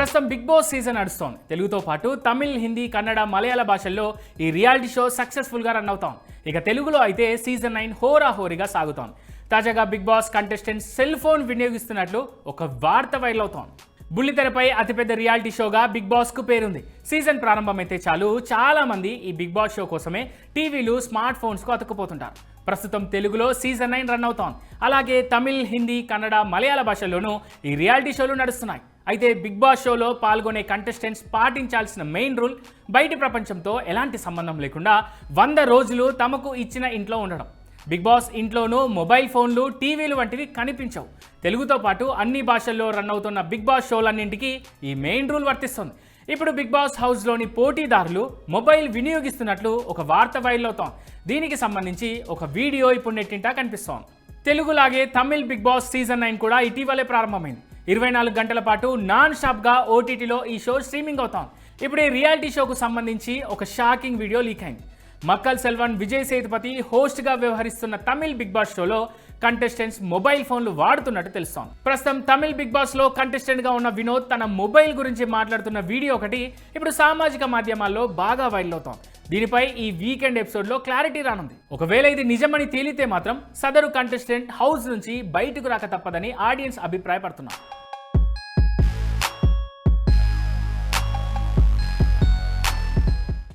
ప్రస్తుతం big Boss season నడుస్తోంది. తెలుగుతో పాటు తమిళ్ హిందీ కన్నడ మలయాళ భాషల్లో ఈ రియాలిటీ షో సక్సెస్ఫుల్గా రన్ అవుతాం ఇక తెలుగులో అయితే సీజన్ నైన్ హోరాహోరీగా సాగుతోంది. తాజాగా Bigg Boss contestant cell phone వినియోగిస్తున్నట్లు ఒక వార్త వైరల్ అవుతోంది. బుల్లితెరపై అతిపెద్ద రియాలిటీ షోగా బిగ్ బాస్కు పేరుంది. సీజన్ ప్రారంభమైతే చాలు చాలామంది ఈ బిగ్ బాస్ షో కోసమే టీవీలు స్మార్ట్ ఫోన్స్కు అతుక్కుపోతుంటారు ప్రస్తుతం తెలుగులో సీజన్ నైన్ రన్ అవుతోంది. అలాగే తమిళ్ హిందీ కన్నడ మలయాళ భాషల్లోనూ ఈ రియాలిటీ షోలు నడుస్తున్నాయి. అయితే బిగ్ బాస్ షోలో పాల్గొనే కంటెస్టెంట్స్ పాటించాల్సిన మెయిన్ రూల్ బయటి ప్రపంచంతో ఎలాంటి సంబంధం లేకుండా వంద రోజులు తమకు ఇచ్చిన ఇంట్లో ఉండడం. బిగ్ బాస్ ఇంట్లోనూ మొబైల్ ఫోన్లు టీవీలు వంటివి కనిపించవు. తెలుగుతో పాటు అన్ని భాషల్లో రన్ అవుతున్న బిగ్ బాస్ షోలన్నింటికి ఈ మెయిన్ రూల్ వర్తిస్తుంది. ఇప్పుడు బిగ్ బాస్ హౌస్లోని పోటీదారులు మొబైల్ వినియోగిస్తున్నట్లు ఒక వార్త వైరల్ అవుతోంది. దీనికి సంబంధించి ఒక వీడియో ఇప్పుడు నెట్టింటా కనిపిస్తోంది. తెలుగులాగే Tamil Bigg Boss season nine కూడా ఇటీవలే ప్రారంభమైంది. ఇరవై నాలుగు గంటల పాటు నాన్ స్టాప్గా ఓటీటీలో ఈ షో స్ట్రీమింగ్ అవుతాం. ఇప్పుడు ఈ రియాలిటీ షోకు సంబంధించి ఒక షాకింగ్ వీడియో లీక్ అయింది. మక్కల్ సెల్వన్ విజయ్ సేతుపతి హోస్ట్గా వ్యవహరిస్తున్న తమిళ్ బిగ్ బాస్ షోలో కంటెస్టెంట్స్ మొబైల్ ఫోన్లు వాడుతున్నట్టు తెలుస్తోంది. ప్రస్తుతం తమిళ్ బిగ్ బాస్లో కంటెస్టెంట్గా ఉన్న వినోద్ తన మొబైల్ గురించి మాట్లాడుతున్న వీడియో ఒకటి ఇప్పుడు సామాజిక మాధ్యమాల్లో బాగా వైరల్ అవుతోంది. దీనిపై ఈ వీకెండ్ ఎపిసోడ్లో క్లారిటీ రానుంది. ఒకవేళ ఇది నిజమని తేలితే మాత్రం సదరు కంటెస్టెంట్ హౌస్ నుంచి బయటకు రాక తప్పదని ఆడియన్స్ అభిప్రాయపడుతున్నారు.